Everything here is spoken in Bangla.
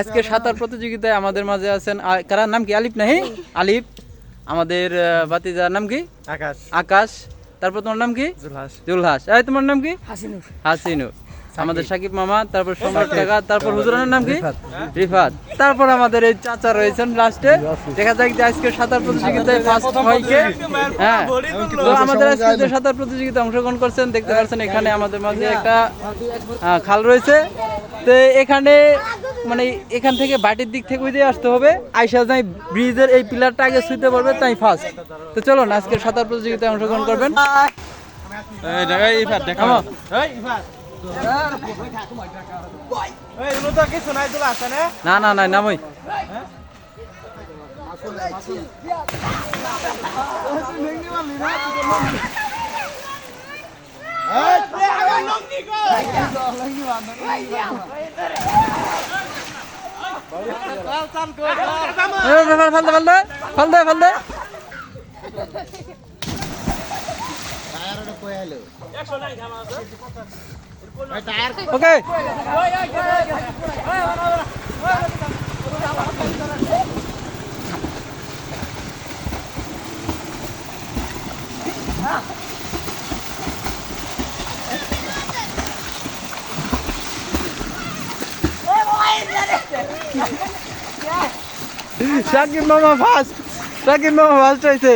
আজকে সাঁতার প্রতিযোগিতায় আমাদের মাঝে আছেন কারার নাম কি? আলিফ নাহি? আলিফ। আমাদের ভাতিজার নাম কি? আকাশ। আকাশ। তারপর তোমার নাম কি? জুলহাস। জুলহাস। তোমার নাম কি? হাসিনুর। হাসিনুর। আমাদের সাকিব মামা তারপর সম্রাট কাকা তারপর হুজুরানের নাম কি? রিফাত। তারপর আমাদের এই চাচা রয়েছেন লাস্টে। দেখা যাক যে আজকে সাঁতার প্রতিযোগিতায় ফার্স্ট হয় কে? হ্যাঁ। তো আমাদের আজকে যে সাঁতার প্রতিযোগিতায় অংশগ্রহণ করছেন দেখতে পাচ্ছেন এখানে আমাদের মাঝে একটা খাল রয়েছে। তো এখানে মানে এখান থেকে বাটির দিক থেকে ওইদিকে আসতে হবে। আইসা যাই ব্রিজের এই পিলারটা আগে ছুঁতে পারবে তাই ফার্স্ট তো চলো না আজকে সাঁতার প্রতিযোগিতায় অংশগ্রহণ করবেন। এই দেখা এই ফাট দেখা এই ফাট নাই আছে না না না নামই। এই, ফাল ফাল ফাল দে ফাল দে ফাল দে। ওকে সাকিব মামা ফার্স্ট সাকিব মামা ফার্স্ট হয়েছে